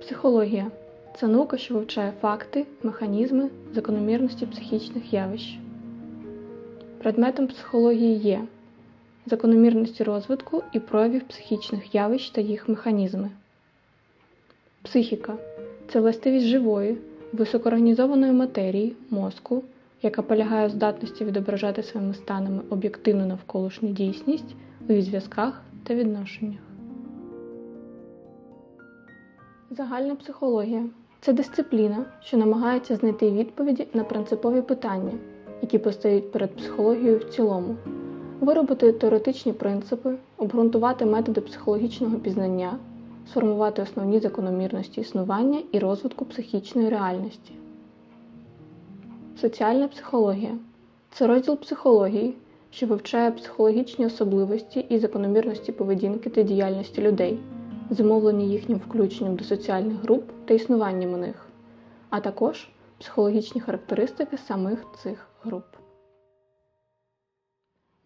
Психологія це наука, що вивчає факти, механізми, закономірності психічних явищ. Предметом психології є закономірності розвитку і проявів психічних явищ та їх механізми. Психіка це властивість живої, високоорганізованої матерії мозку, яка полягає в здатності відображати своїми станами об'єктивну навколишню дійсність у її зв'язках та відношеннях. Загальна психологія це дисципліна, що намагається знайти відповіді на принципові питання, які постають перед психологією в цілому, виробити теоретичні принципи, обґрунтувати методи психологічного пізнання, сформувати основні закономірності існування і розвитку психічної реальності. Соціальна психологія це розділ психології, що вивчає психологічні особливості і закономірності поведінки та діяльності людей зумовлені їхнім включенням до соціальних груп та існуванням у них, а також психологічні характеристики самих цих груп.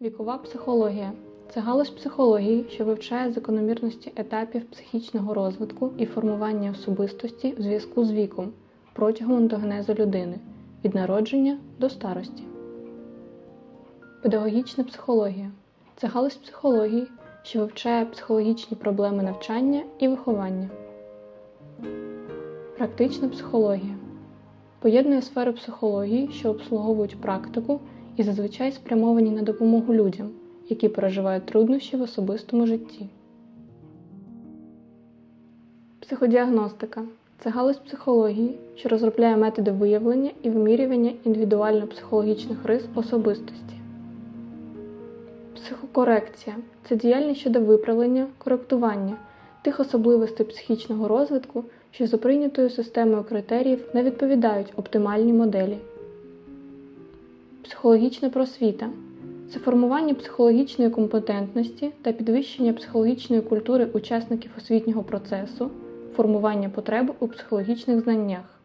Вікова психологія це галузь психології, що вивчає закономірності етапів психічного розвитку і формування особистості в зв'язку з віком протягом ендогенезу людини від народження до старості. Педагогічна психологія це галузь психології, що вивчає психологічні проблеми навчання і виховання. Практична психологія поєднує сфери психології, що обслуговують практику і зазвичай спрямовані на допомогу людям, які переживають труднощі в особистому житті. Психодіагностика це галузь психології, що розробляє методи виявлення і вимірювання індивідуально-психологічних рис особистості. Психокорекція це діяльність щодо виправлення, коректування тих особливостей психічного розвитку, що за прийнятою системою критеріїв не відповідають оптимальній моделі. Психологічна просвіта це формування психологічної компетентності та підвищення психологічної культури учасників освітнього процесу, формування потреби у психологічних знаннях.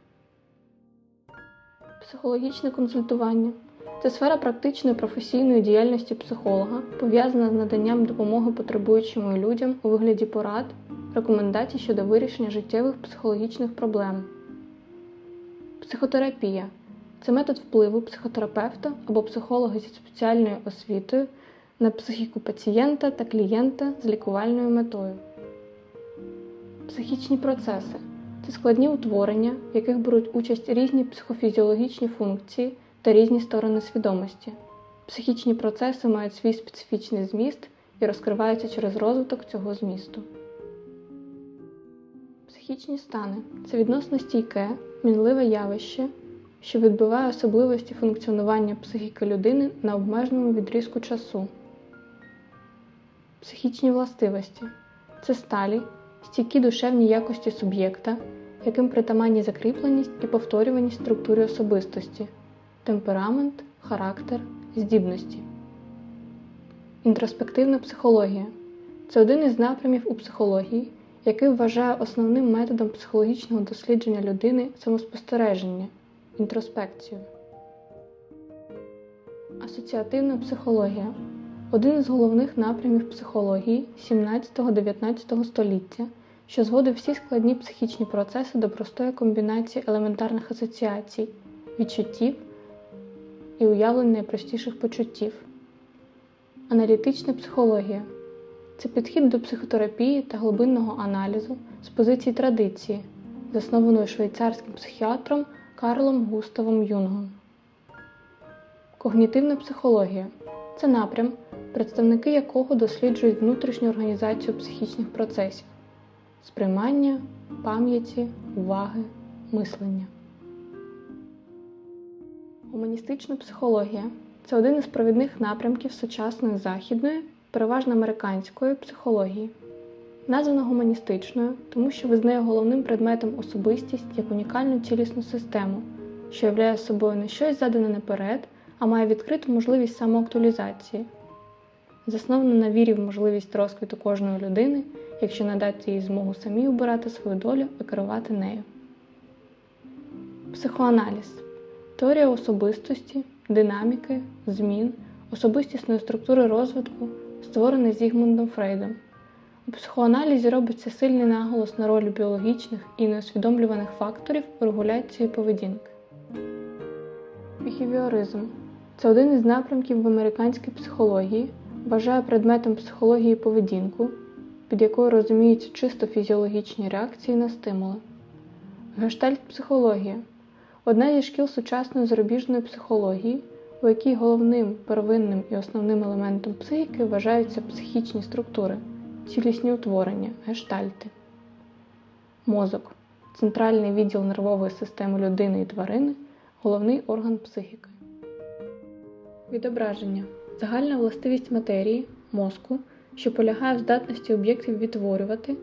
Психологічне консультування це сфера практичної професійної діяльності психолога, пов'язана з наданням допомоги потребуючим людям у вигляді порад, рекомендацій щодо вирішення життєвих психологічних проблем. Психотерапія це метод впливу психотерапевта або психолога зі спеціальною освітою на психіку пацієнта та клієнта з лікувальною метою. Психічні процеси це складні утворення, в яких беруть участь різні психофізіологічні функції та різні сторони свідомості. Психічні процеси мають свій специфічний зміст і розкриваються через розвиток цього змісту. Психічні стани це відносно стійке, мінливе явище, що відбиває особливості функціонування психіки людини на обмеженому відрізку часу. Психічні властивості це сталі, стійкі душевні якості суб'єкта, яким притаманні закріпленість і повторюваність структури особистості темперамент, характер, здібності. Інтроспективна психологія це один із напрямів у психології, який вважає основним методом психологічного дослідження людини самоспостереження, інтроспекцію. Асоціативна психологія один із головних напрямів психології 17-19 століття, що зводив всі складні психічні процеси до простої комбінації елементарних асоціацій, відчуттів і уявлень найпростіших почуттів. Аналітична психологія це підхід до психотерапії та глибинного аналізу з позиції традиції, заснованої швейцарським психіатром Карлом Густавом Юнгом. Когнітивна психологія це напрям, представники якого досліджують внутрішню організацію психічних процесів сприймання, пам'яті, уваги, мислення. Гуманістична психологія це один із провідних напрямків сучасної західної, переважно американської психології. Названа гуманістичною, тому що визнає головним предметом особистість як унікальну цілісну систему, що являє собою не щось задане наперед, а має відкриту можливість самоактуалізації. заснована на вірі в можливість розквіту кожної людини, якщо надати їй змогу самі обирати свою долю і керувати нею. Психоаналіз теорія особистості, динаміки, змін, особистісної структури розвитку, створений Зігмундом Фрейдом. У психоаналізі робиться сильний наголос на роль біологічних і неусвідомлюваних факторів регуляції поведінки. Біхевіоризм це один із напрямків в американській психології, вважає предметом психології поведінку, під якою розуміються чисто фізіологічні реакції на стимули. Гештальт-психологія одна зі шкіл сучасної зарубіжної психології, у якій головним первинним і основним елементом психіки вважаються психічні структури, цілісні утворення, гештальти. Мозок центральний відділ нервової системи людини і тварини, головний орган психіки. Відображення загальна властивість матерії, мозку, що полягає в здатності об'єктів відтворювати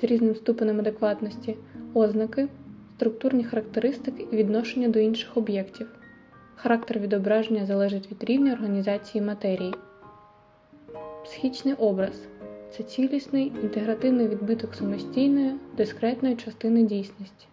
з різним ступенем адекватності ознаки, структурні характеристики і відношення до інших об'єктів. Характер відображення залежить від рівня організації матерії. Психічний образ це цілісний інтегративний відбиток самостійної, дискретної частини дійсності.